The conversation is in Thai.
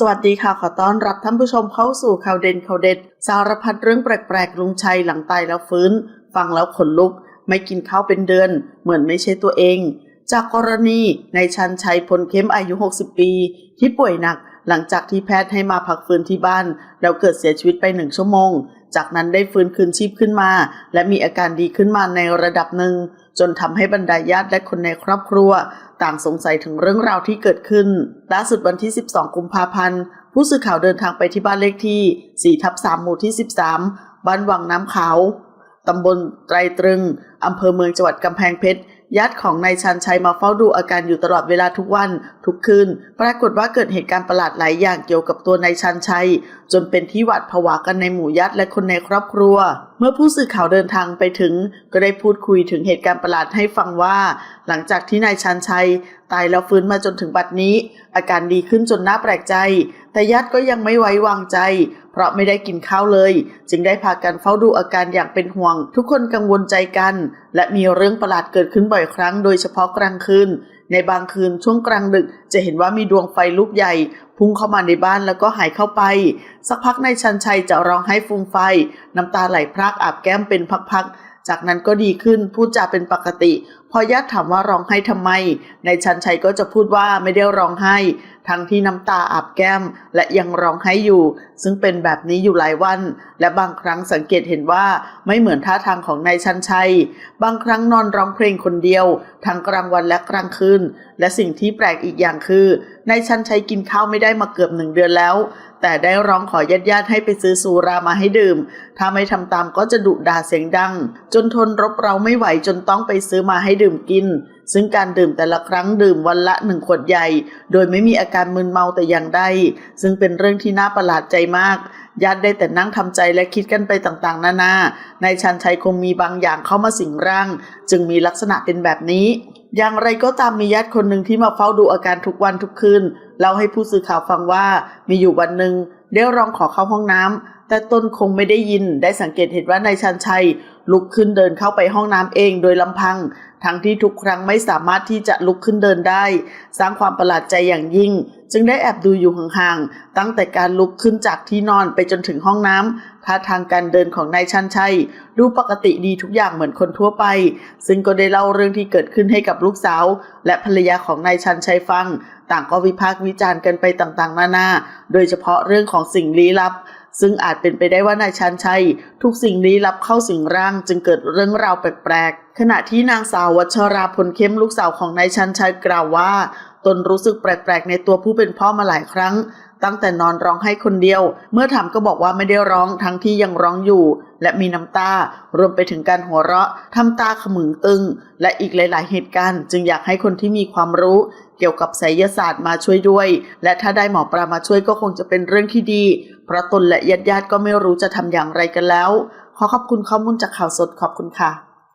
สวัสดีค่ะ ขอต้อนรับท่านผู้ชมเข้าสู่ข่าวเด่นข่าวเด็ด สารพัดเรื่องแปลกๆลุงชัยหลังตายแล้วฟื้น ฟังแล้วขนลุก ไม่กินข้าวเป็นเดือน เหมือนไม่ใช่ตัวเอง จากกรณีในายชันชัยพลเข้มอายุ 60 ปี ที่ป่วยหนักหลังจากที่แพทย์ให้มาพักฟื้นที่บ้าน แล้วเกิดเสียชีวิตไปหนึ่งชั่วโมง จากนั้นได้ฟื้นคืนชีพขึ้นมา และมีอาการดีขึ้นมาในระดับหนึ่ง จนทำให้บรรดาญาติและคนในครอบครัว ต่างสงสัยถึงเรื่องราวที่เกิดขึ้นล่าสุดวันที่ 12 กุมภาพันธ์ ผู้สื่อข่าวเดินทางไปที่บ้านเลขที่4ทับ3หมู่ที่ 13 บ้านวังน้ำขาวตำบลไตรตรึงอำเภอเมืองจังหวัดกำแพงเพชร ญาติของนายชันชัยมาเฝ้าดูอาการอยู่ตลอดเวลาทุกวันทุกคืน ปรากฏว่าเกิดเหตุการณ์ประหลาดหลายอย่างเกี่ยวกับตัวนายชันชัย จนเป็นที่หวาดผวากันในหมู่ญาติและคนในครอบครัว เมื่อผู้สื่อข่าวเดินทางไปถึง ก็ได้พูดคุยถึงเหตุการณ์ประหลาดให้ฟังว่า หลังจากที่นายชันชัย ตายแล้วฟื้นมาจนถึงบัดนี้ อาการดีขึ้นจนน่าแปลกใจ แต่ญาติก็ยังไม่ไว้วางใจ เพราะไม่ได้กินข้าวเลย จึงได้พากันเฝ้าดูอาการอย่างเป็นห่วง ทุกคนกังวลใจกัน และมีเรื่องประหลาดเกิดขึ้นบ่อยครั้ง โดยเฉพาะกลางคืน ในบางคืนช่วงกลางดึก จะเห็นว่ามีดวงไฟลุกใหญ่ พุ่งเข้ามาในบ้านแล้วก็หายเข้าไป สักพักนายชันชัยจะร้องไห้ฟูมไฟ น้ำตาไหลพรากอาบแก้มเป็นพักๆ จากนั้นก็ดีขึ้นพูดจาเป็นปกติ พอญาติถามว่าร้องไห้ทำไมนายชันชัยก็จะพูดว่าไม่ได้ร้องไห้ ทั้งที่น้ำตาอาบแก้ม และยังร้องไห้อยู่ ซึ่งเป็นแบบนี้อยู่หลายวัน และบางครั้งสังเกตเห็นว่าไม่เหมือนท่าทางของนายชันชัย บางครั้งนอนร้องเพลงคนเดียว ทั้งกลางวันและกลางคืนและสิ่งที่แปลกอีกอย่างคือนายชันชัยกินข้าวไม่ได้มาเกือบหนึ่งเดือนแล้ว แต่ได้ร้องขอญาติญาติให้ไปซื้อสุรามาให้ดื่ม ถ้าไม่ทำตามก็จะดุด่าเสียงดัง จนทนรบเราไม่ไหวจนต้องไปซื้อมาให้ดื่มกิน ซึ่งการดื่มแต่ละครั้งดื่มวันละหนึ่งขวดใหญ่ โดยไม่มีอาการมึนเมาแต่อย่างใด ซึ่งเป็นเรื่องที่น่าประหลาดใจมากญาติได้แต่นั่งทำใจและคิดกันไปต่างๆ นานานายชันชัยคงมีบางอย่างเข้ามาสิงร่าง จึงมีลักษณะเป็นแบบนี้อย่างไรก็ตามมีญาติคนหนึ่งที่มาเฝ้าดูอาการทุกวันทุกคืนเล่าให้ผู้สื่อข่าวฟังว่ามีอยู่วันหนึ่งได้ร้องขอเข้าห้องน้ำแต่ตนคงไม่ได้ยินได้สังเกตเห็นว่านายชันชัย ลุกขึ้นเดินเข้าไปห้องน้ำเองโดยลำพัง ทั้งที่ทุกครั้งไม่สามารถที่จะลุกขึ้นเดินได้ สร้างความประหลาดใจอย่างยิ่ง จึงได้แอบดูอยู่ห่างๆ ตั้งแต่การลุกขึ้นจากที่นอนไปจนถึงห้องน้ำท่าทางการเดินของนายชันชัย ดูปกติดีทุกอย่างเหมือนคนทั่วไป ซึ่งก็ได้เล่าเรื่องที่เกิดขึ้นให้กับลูกสาว และภรรยาของนายชันชัยฟัง ต่างก็วิพากษ์วิจารณ์กันไปต่างๆ นานา โดยเฉพาะเรื่องของสิ่งลี้ลับซึ่งอาจเป็นไปได้ว่านายชันชัย ทุกสิ่งลี้ลับเข้าสิงร่างจึงเกิดเรื่องราวแปลกๆ ขณะที่นางสาววัชราพลเข้มลูกสาวของนายชันชัยกล่าวว่า ตนรู้สึกแปลกๆในตัวผู้เป็นพ่อมาหลายครั้ง ตั้งแต่นอนร้องไห้คนเดียว เมื่อถามก็บอกว่าไม่ได้ร้องทั้งที่ยังร้องอยู่ และมีน้ำตารวมไปถึงการหัวเราะทำตาขมึงตึง และอีกหลาย ๆ เหตุการณ์ จึงอยากให้คนที่มีความรู้เกี่ยวกับไสยศาสตร์มาช่วยด้วย และถ้าได้หมอปลามาช่วยก็คงจะเป็นเรื่องที่ดี เพราะตนและญาติๆก็ไม่รู้จะทำอย่างไรกันแล้ว ขอขอบคุณข้อมูลจากข่าวสดขอบคุณค่ะ